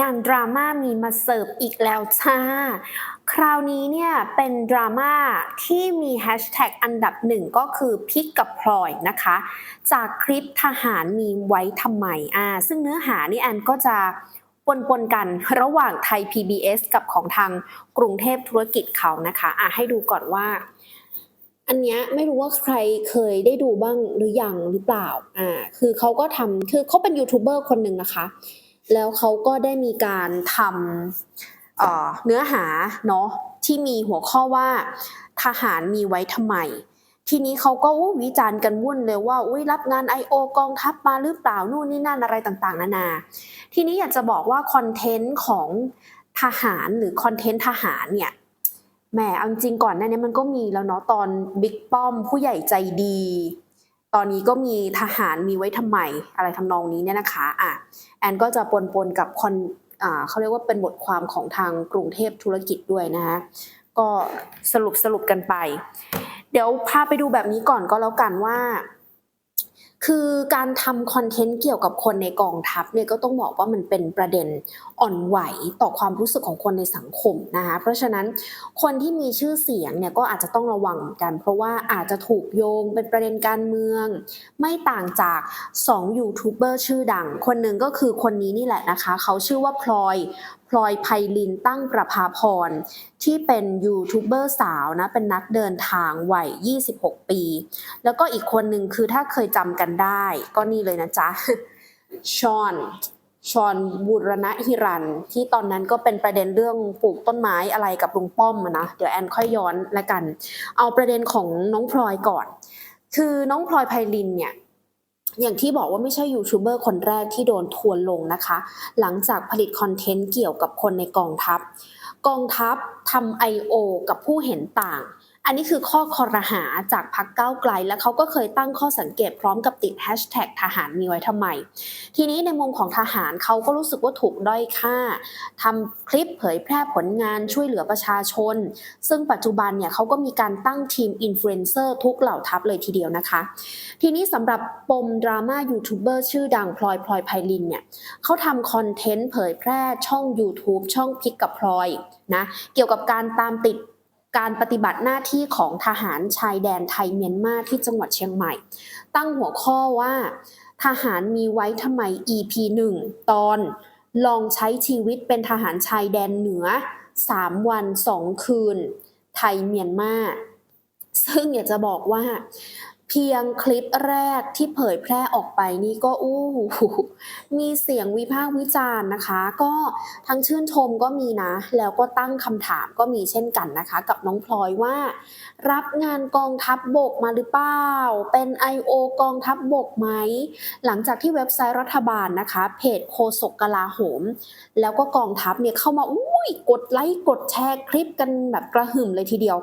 งานดราม่ามีมาเสิร์ฟอีกแล้วจ้า คราวนี้เนี่ยเป็นดราม่าที่มีแฮชแท็กอันดับหนึ่งก็คือพิกกับพลอยนะคะ จากคลิปทหารมีไว้ทำไมอ่าซึ่งเนื้อหานี่แอนก็จะปนปนๆกันระหว่างไทย PBS กับของทางกรุงเทพธุรกิจเขานะคะอะให้ดูก่อนว่า อันเนี้ยไม่รู้ว่าใครเคยได้ดูบ้างหรือยังหรือเปล่าอ่าคือเขาก็ทำคือเขาเป็นยูทูบเบอร์คนหนึ่งนะคะ แล้วเขาก็ได้มีการทำเเนื้อหาเนาะที่มีหัวข้อว่าทหารมีไว้ทำไม ทีนี้เขาก็วิจารณ์กันวุ่นเลยว่าอุ้ยรับงาน I.O. กองทัพมาหรือเปล่านู่นนี่นั่นอะไรต่างๆ นานา ทีนี้อยากจะบอกว่าคอนเทนต์ของทหารหรือคอนเทนต์ทหารเนี่ยแหมเอาจริงก่อนหน้านี้มันก็มีแล้วเนาะตอนบิ๊กป้อมผู้ใหญ่ใจดี ตอนนี้ก็มีทหารมีไว้ทำไมอะไรทำนองนี้เนี่ยนะคะอะแอนก็จะปนปนกับคอนอ่าเขาเรียกว่าเป็นบทความของทางกรุงเทพธุรกิจด้วยนะคะก็สรุปสรุปกันไป เดี๋ยวพาไปดูแบบนี้ก่อนก็แล้วกันว่า คือการทำคอนเทนต์เกี่ยวกับคนในกองทัพเนี่ยก็ต้องบอกว่ามันเป็นประเด็นอ่อนไหวต่อความรู้สึกของคนในสังคมนะคะเพราะฉะนั้นคนที่มีชื่อเสียงเนี่ยก็อาจจะต้องระวังเหมือนกัน เพราะว่าอาจจะถูกโยงเป็นประเด็นการเมือง ไม่ต่างจาก2ยูทูบเบอร์ชื่อดัง คนหนึ่งก็คือคนนี้นี่แหละนะคะ เขาชื่อว่าพลอยพลอยไพลินตั้งประภาพร ที่เป็นยูทูบเบอร์สาวนะ เป็นนักเดินทางวัย 26 ปี แล้วก็อีกคนหนึ่งคือถ้าเคยจำกันได้ ก็นี่เลยนะจ๊ะ ชอนชอนบุรณะฮิรัน ที่ตอนนั้นก็เป็นประเด็นเรื่องปลูกต้นไม้อะไรกับลุงป้อมนะ เดี๋ยวแอนค่อยย้อนละกัน เอาประเด็นของน้องพลอยก่อน คือน้องพลอยไพลินเนี่ย อย่างที่บอกว่าไม่ใช่ยูทูบเบอร์คนแรกที่โดนทวนลงนะคะ หลังจากผลิตคอนเทนต์เกี่ยวกับคนในกองทัพ กองทัพทำ I.O. กับผู้เห็นต่าง อันนี้คือข้อคอรหาจากพรรคก้าไกล และเขาก็เคยตั้งข้อสังเกตพร้อมกับติดแฮชแท็กทหารมีไว้ทำไม ทีนี้ในมุมของทหารเขาก็รู้สึกว่าถูกด้อยค่าทำคลิปเผยแพร่ผลงานช่วยเหลือประชาชน ซึ่งปัจจุบันเนี่ยเขาก็มีการตั้งทีมอินฟลูเอนเซอร์ทุกเหล่าทัพเลยทีเดียวนะคะ ทีนี้สำหรับปมดราม่ายูทูบเบอร์ชื่อดังพลอยพลอยไพลินเนี่ยเขาทำคอนเทนต์เผยแพร่ช่อง YouTube ช่องพิกกับพลอยนะเกี่ยวกับการตามติด การปฏิบัติหน้าที่ของทหารชายแดนไทยเมียนมาที่จังหวัดเชียงใหม่ ตั้งหัวข้อว่า ทหารมีไว้ทำไม EP 1 ตอนลองใช้ชีวิตเป็นทหารชายแดนเหนือ 3 วัน 2 คืน ไทยเมียนมาซึ่งอยากจะบอกว่า เพียงคลิปแรกที่เผยแพร่ออกไปนี่ก็อู้มีเสียงวิพากษ์วิจารณ์นะคะ ก็ทั้งชื่นชมก็มีนะ แล้วก็ตั้งคำถามก็มีเช่นกันนะคะ กับน้องพลอยว่า รับงานกองทัพบบกมาหรือเปล่า เป็น I.O. กองทัพบบกไหม หลังจากที่เว็บไซต์รัฐบาลนะคะ เพจโคศกกลาโหม แล้วก็กองทัพเนี่ยเข้ามาอุ้ยกดไลค์กดแชร์คลิปกันแบบกระหึ่มเลยทีเดียว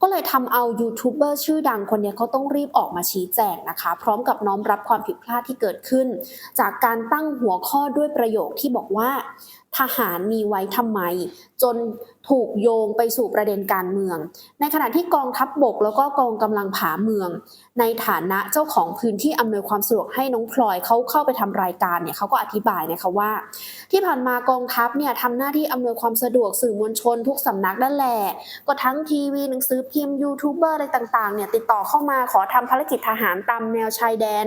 ก็เลยทำเอายูทูบเบอร์ชื่อดังคนเนี้ยเขาต้องรีบออกมาชี้แจงนะคะ พร้อมกับน้อมรับความผิดพลาดที่เกิดขึ้น จากการตั้งหัวข้อด้วยประโยคที่บอกว่า ทหารมีไว้ทำไม จนถูกโยงไปสู่ประเด็นการเมือง ในขณะที่กองทัพบบกแล้วก็กองกำลังผาเมือง ในฐานะเจ้าของพื้นที่อำนวยความสะดวกให้น้องพลอยเขาเข้าไปทำรายการเนี่ยเขาก็อธิบายนะคะว่า ที่ผ่านมากองทัพเนี่ยทำหน้าที่อำนวยความสะดวกสื่อมวลชนทุกสำนักนั่นแหละก็ทั้งทีวีหนังสือพิมพ์ยูทูบเบอร์อะไรต่างๆเนี่ยติดต่อเข้ามาขอทำภารกิจทหารตามแนวชายแดน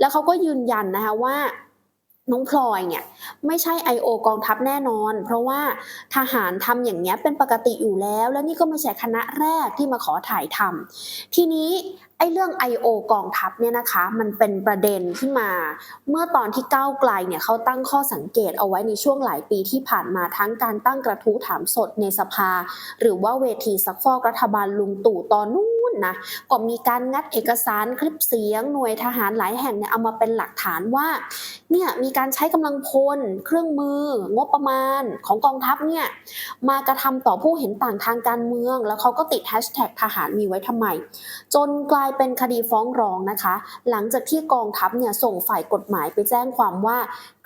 แล้วเขาก็ยืนยันนะคะว่า น้องพลอยเนี่ยไม่ใช่ I.O. กองทัพแน่นอน เพราะว่าทหารทำอย่างเนี้ยเป็นปกติอยู่แล้ว และนี่ก็ไม่ใช่คณะแรกที่มาขอถ่ายทำทีนี้ไอ้เรื่อง I.O. กองทัพเนี่ยนะคะมันเป็นประเด็นที่มา เมื่อตอนที่ก้าวไกลเนี่ยเขาตั้งข้อสังเกตเอาไว้ในช่วงหลายปีที่ผ่านมาทั้งการตั้งกระทู้ถามสดในสภา หรือว่าเวทีซักฟอกรัฐบาลลุงตู่ตอนนู้นนะก็มีการงัดเอกสารคลิปเสียงหน่วยทหารหลายแห่งเนี่ยเอามาเป็นหลักฐานว่า เนี่ยมีการใช้กำลังพล เครื่องมือ งบประมาณของกองทัพเนี่ยมากระทำต่อผู้เห็นต่างทางการเมือง แล้วเขาก็ติดแฮชแท็กทหารมีไว้ทำไม จนกลายเป็นคดีฟ้องร้องนะคะ หลังจากที่กองทัพเนี่ยส่งฝ่ายกฎหมายไปแจ้งความว่า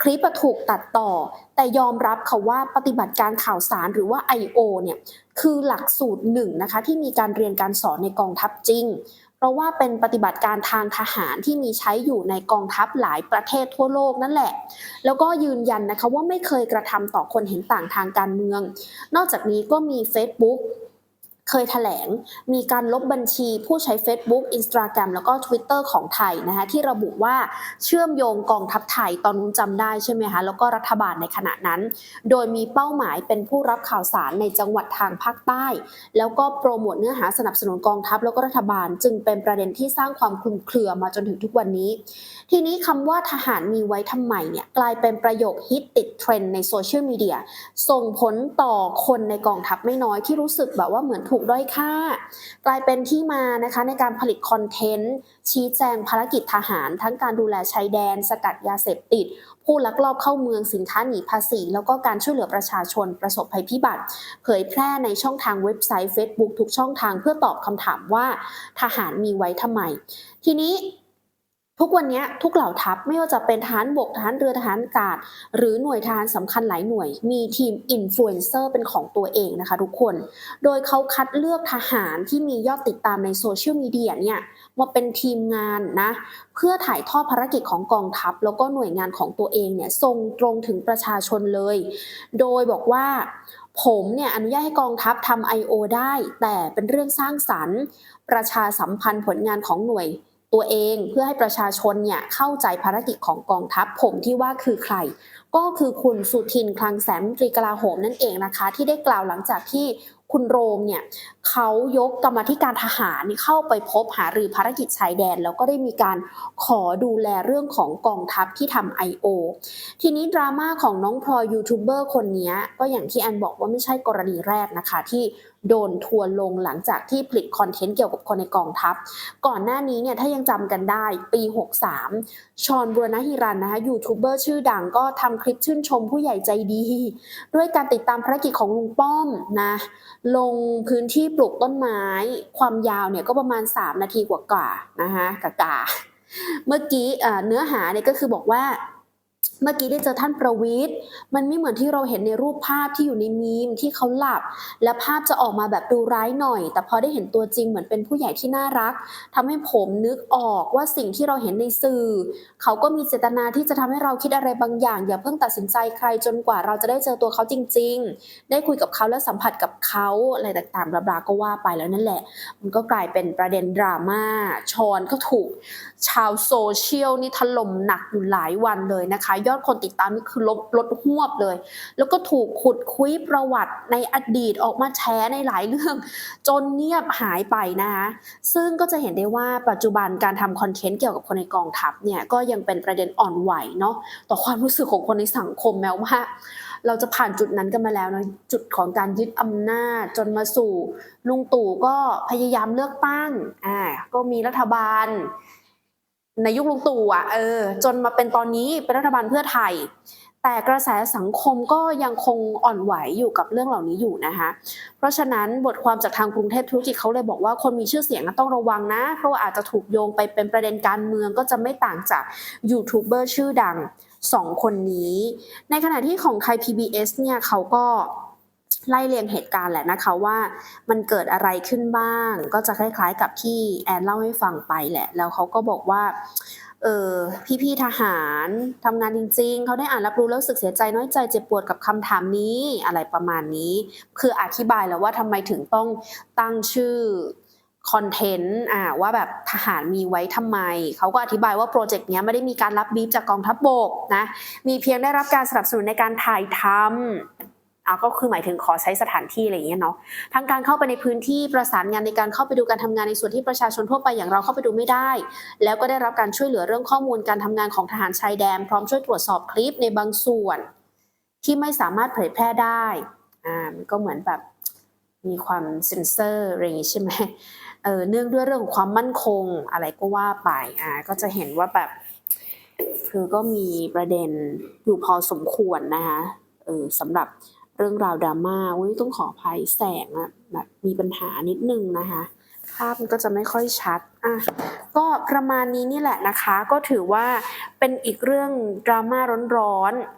คลิปถูกตัดต่อ แต่ยอมรับค่ะว่าปฏิบัติการข่าวสารหรือว่า I.O. เนี่ยคือหลักสูตรหนึ่งนะคะที่มีการเรียนการสอนในกองทัพจริง ราะราะว่าเป็นปฏิบัติการทางทหารที่มีใช้อยู่ในกองทัพหลายประเทศทั่วโลกนั่นแหละ แล้วก็ยืนยันนะคะว่าไม่เคยกระทำต่อคนเห็นต่างทางการเมือง นอกจากนี้ก็มี Facebook เคยแถลงมีการลบบัญชีผู้ใช้ Facebook Instagram แล้วก็ Twitter ของไทยนะคะที่ระบุว่าเชื่อมโยงกองทัพไทยตอนนู้นจำได้ใช่ไหมคะแล้วก็รัฐบาลในขณะนั้น โดยมีเป้าหมายเป็นผู้รับข่าวสารในจังหวัดทางภาคใต้ แล้วก็โปรโมทเนื้อหาสนับสนุนกองทัพแล้วก็รัฐบาล จึงเป็นประเด็นที่สร้างความคลุมเครือมาจนถึงทุกวันนี้ ทีนี้คำว่าทหารมีไว้ทำไมเนี่ยกลายเป็นประโยคฮิตติดเทรนด์ในโซเชียลมีเดียส่งผลต่อคนในกองทัพไม่น้อยที่รู้สึกแบบว่าเหมือนถูกด้อยค่า กลายเป็นที่มานะคะในการผลิตคอนเทนต์ ชี้แจงภารกิจทหาร ทั้งการดูแลชายแดน สกัดยาเสพติด ผู้ลักลอบเข้าเมืองสินค้าหนีภาษี แล้วก็การช่วยเหลือประชาชนประสบภัยพิบัติ เผยแพร่ในช่องทางเว็บไซต์ Facebook ทุกช่องทางเพื่อตอบคำถามว่าทหารมีไว้ทำไม ทีนี้ ทุกวันนี้ทุกเหล่าทัพไม่ว่าจะเป็นทหารบกทหารเรือทหารอากาศ หรือหน่วยทหารสำคัญหลายหน่วย มีทีมอินฟลูเอนเซอร์เป็นของตัวเองนะคะทุกคน โดยเขาคัดเลือกทหารที่มียอดติดตามในโซเชียลมีเดียเนี่ยมาเป็นทีมงานนะ เพื่อถ่ายทอดภารกิจของกองทัพ แล้วก็หน่วยงานของตัวเองเนี่ยส่งตรงถึงประชาชนเลย โดยบอกว่าผมเนี่ยอนุญาตให้กองทัพทำ I.O. ได้ แต่เป็นเรื่องสร้างสรรค์ ประชาสัมพันธ์ผลงานของหน่วย ตัวเองเพื่อให้ประชาชนเนี่ยเข้าใจภารกิจของกองทัพผมที่ว่าคือใคร ก็คือคุณสุทินคลังแสนมตรีกลาโหมนั่นเองนะคะ ที่ได้กล่าวหลังจากที่ คุณโรมเนี่ยเขายกกรรมธิการทหารเข้าไปพบหารือภารกิจชายแดน แล้วก็ได้มีการขอดูแลเรื่องของกองทัพที่ทำ I.O. ทีนี้ดราม่าของน้องพลอยยูทูบเบอร์คนนี้ก็อย่างที่แอนบอกว่าไม่ใช่กรณีแรกนะคะที่โดนทัวลงหลังจากที่ผลิตคอนเทนต์เกี่ยวกับคนในกองทัพ ก่อนหน้านี้เนี่ยถ้ายังจำกันได้ปี 63 ชอนบุรณฮิรันนะคะยูทูบเบอร์ชื่อดังก็ทำคลิปชื่นชมผู้ใหญ่ใจดี ด้วยการติดตามภารกิจของลุงป้อมนะ ลงพื้นที่ปลูกต้นไม้ ความยาวเนี่ยก็ประมาณ 3 นาทีกว่าๆนะคะกะกาเมื่อกี้เอ่อเนื้อหาเนี่ยก็คือบอกว่า เมื่อกี้ได้เจอท่านประวิทย์มันไม่เหมือนที่เราเห็นในรูปภาพที่อยู่ในมีมที่เขาหลับ และภาพจะออกมาแบบดูร้ายหน่อย แต่พอได้เห็นตัวจริงเหมือนเป็นผู้ใหญ่ที่น่ารักทำให้ผมนึกออกว่าสิ่งที่เราเห็นในสื่อ เขาก็มีเจตนาที่จะทำให้เราคิดอะไรบางอย่าง อย่าเพิ่งตัดสินใจใครจนกว่าเราจะได้เจอตัวเขาจริง ๆ ได้คุยกับเขาและสัมผัสกับเขาอะไรต่างๆบลาๆก็ว่าไปแล้วนั่นแหละ มันก็กลายเป็นประเด็นดราม่าชอนก็ถูก ชาวโซเชียลนี่ถล่มหนักอยู่หลายวันเลยนะคะยอดคนติดตามนี่คือลดลดหวบเลย แล้วก็ถูกขุดคุยประวัติในอดีตออกมาแชร์ในหลายเรื่อง จนเงียบหายไปนะคะซึ่งก็จะเห็นได้ว่าปัจจุบันการทำคอนเทนต์เกี่ยวกับคนในกองทัพเนี่ยก็ยังเป็นประเด็นอ่อนไหวเนาะต่อความรู้สึกของคนในสังคมแม้ว่าเราจะผ่านจุดนั้นกันมาแล้วนะจุดของการยึดอำนาจจนมาสู่ลุงตู่ก็พยายามเลือกตั้งอ่าก็มีรัฐบาล ในยุคลุงตู่อะเออจนมาเป็นตอนนี้เป็นรัฐบาลเพื่อไทย แต่กระแสสังคมก็ยังคงอ่อนไหวอยู่กับเรื่องเหล่านี้อยู่นะคะเพราะฉะนั้นบทความจากทางกรุงเทพธุรกิจเขาเลยบอกว่าคนมีชื่อเสียงต้องระวังนะ เพราะว่าอาจจะถูกโยงไปเป็นประเด็นการเมืองก็จะไม่ต่างจากยูทูบเบอร์ชื่อดังสองคนนี้ ในขณะที่ของไทย PBS เนี่ยเขาก็ ไล่เรียงเหตุการณ์แหละนะคะว่ามันเกิดอะไรขึ้นบ้าง ก็จะคล้ายๆ กับที่แอนเล่าให้ฟังไปแหละ แล้วเขาก็บอกว่าเออพี่ๆทหารทำงานจริง ๆ เขาได้อ่านรับรู้แล้วสึกเสียใจน้อยใจเจ็บปวดกับคำถามนี้อะไรประมาณนี้ คืออธิบายแล้วว่าทำไมถึงต้องตั้งชื่อคอนเทนต์อ่าว่าแบบทหารมีไว้ทำไม เขาก็อธิบายว่าโปรเจกต์เนี้ยไม่ได้มีการรับบีฟจากกองทัพบบกนะ มีเพียงได้รับการสนับสนุนในการถ่ายทำ อ่าก็คือหมายถึงขอใช้สถานที่อะไรอย่างเงี้ยเนาะทั้งการเข้าไปในพื้นที่ประสานงานในการเข้าไปดูการทำงานในส่วนที่ประชาชนทั่วไปอย่างเราเข้าไปดูไม่ได้ แล้วก็ได้รับการช่วยเหลือเรื่องข้อมูลการทำงานของทหารชายแดน พร้อมช่วยตรวจสอบคลิปในบางส่วน ที่ไม่สามารถเผยแพร่ได้อ่ามันก็เหมือนแบบมีความเซ็นเซอร์อะไรอย่างงี้ใช่ไหมเออเนื่องด้วยเรื่องของความมั่นคงอะไรก็ว่าไปอ่าก็จะเห็นว่าแบบคือก็มีประเด็นอยู่พอสมควรนะคะเออสำหรับ เรื่องราวดราม่าอุ้ยต้องขออภัยแสงอะแบบมีปัญหานิดนึงนะคะ ภาพมันก็จะไม่ค่อยชัดอะก็ประมาณนี้นี่แหละนะคะ ก็ถือว่าเป็นอีกเรื่องดราม่าร้อนๆ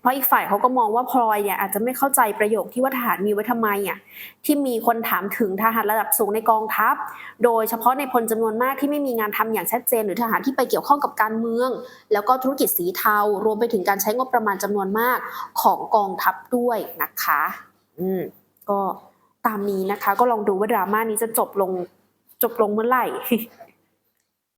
เพราะอีกฝ่ายเขาก็มองว่าพลอยเนี่ยอาจจะไม่เข้าใจประโยคที่ว่าทหารมีไว้ทำไมอะที่มีคนถามถึงทหารระดับสูงในกองทัพ โดยเฉพาะในพลจำนวนมากที่ไม่มีงานทำอย่างชัดเจน หรือทหารที่ไปเกี่ยวข้องกับการเมือง แล้วก็ธุรกิจสีเทา รวมไปถึงการใช้งบประมาณจำนวนมากของกองทัพด้วยนะคะ อืมก็ตามนี้นะคะ ก็ลองดูว่าดราม่านี้จะจบลงจบลงเมื่อไหร่